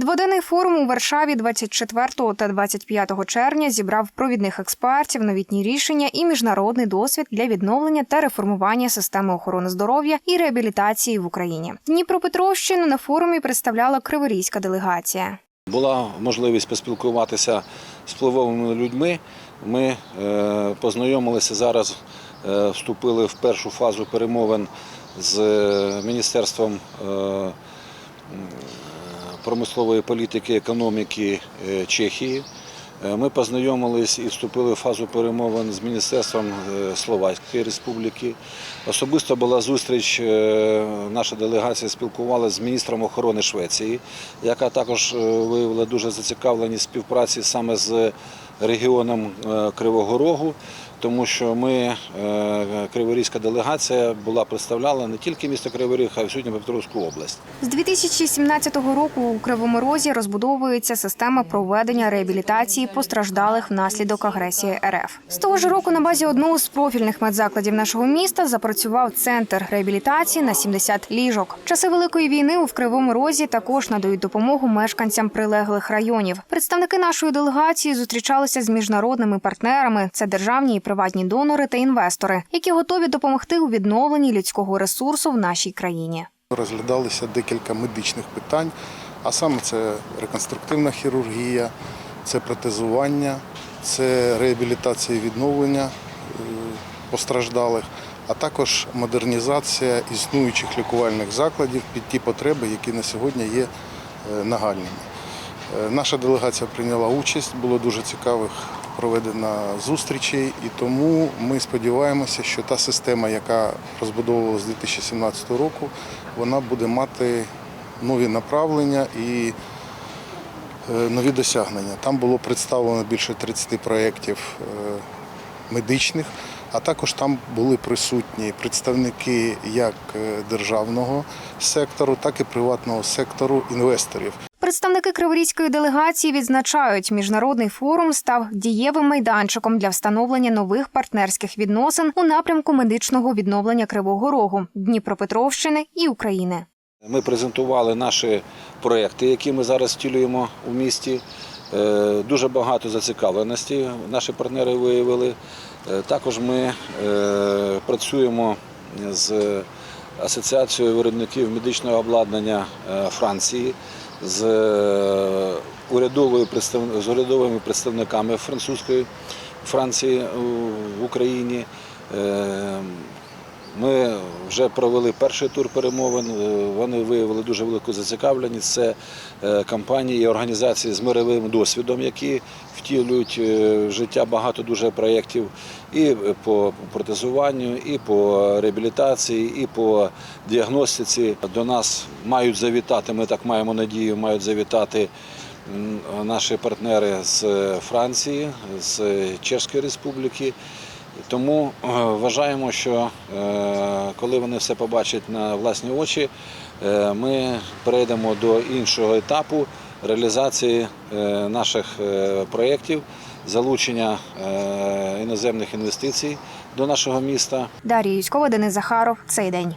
Дводенний форум у Варшаві 24 та 25 червня зібрав провідних експертів, новітні рішення і міжнародний досвід для відновлення та реформування системи охорони здоров'я і реабілітації в Україні. Дніпропетровщину на форумі представляла криворізька делегація. Була можливість поспілкуватися з впливовими людьми. Ми е, познайомилися зараз, е, вступили в першу фазу перемовин з е, Міністерством промислової політики економіки е, Чехії. Е, Ми познайомились і вступили в фазу перемовин з Міністерством е, Словацької Республіки. Особисто була зустріч, наша делегація спілкувалася з міністром охорони Швеції, яка також виявила дуже зацікавленість співпраці саме з регіоном е, Кривого Рогу, тому що ми, е, Криворізька делегація, була представляла не тільки місто Кривий Ріг, а й всю Дніпропетровську область. З 2017 року у Кривому Розі розбудовується система проведення реабілітації постраждалих внаслідок агресії РФ. З того ж року на базі одного з профільних медзакладів нашого міста запрацював центр реабілітації на 70 ліжок. Часи великої війни у Кривому Розі також надають допомогу мешканцям прилеглих районів. Представники нашої делегації зустрічалися з міжнародними партнерами. Це державні і приватні донори та інвестори, які готові допомогти у відновленні людського ресурсу в нашій країні. Розглядалися декілька медичних питань, а саме це реконструктивна хірургія, це протезування, це реабілітація і відновлення е, постраждалих, а також модернізація існуючих лікувальних закладів під ті потреби, які на сьогодні є е, нагальними. Е, Наша делегація прийняла участь, було дуже цікавих проведено зустрічей, і тому ми сподіваємося, що та система, яка розбудовувалася з 2017 року, вона буде мати нові направлення і е, нові досягнення. Там було представлено більше 30 проєктів е, медичних, а також там були присутні представники як державного сектору, так і приватного сектору інвесторів. Представники криворізької делегації відзначають, міжнародний форум став дієвим майданчиком для встановлення нових партнерських відносин у напрямку медичного відновлення Кривого Рогу, Дніпропетровщини і України. Ми презентували наші проекти, які ми зараз втілюємо у місті. Е, Дуже багато зацікавленості наші партнери виявили. Е, Також ми е, працюємо з Асоціацією виробників медичного обладнання Франції, з е, урядовою з урядовими представниками французької Франції е, в Україні. Е, ми вже провели перший тур перемовин. Вони виявили дуже велику зацікавленість. Це компанії і організації з мировим досвідом, які втілюють е, в життя багато дуже проєктів і по протезуванню, і по реабілітації, і по діагностиці. До нас мають завітати. Ми так маємо надію, мають завітати. Наші партнери з Франції, з Чеської Республіки, тому е, вважаємо, що е, коли вони все побачать на власні очі, ми перейдемо до іншого етапу реалізації е, наших е, проєктів, залучення е, іноземних інвестицій до нашого міста. Дар'я Юськова, Денис Захаров. Цей день.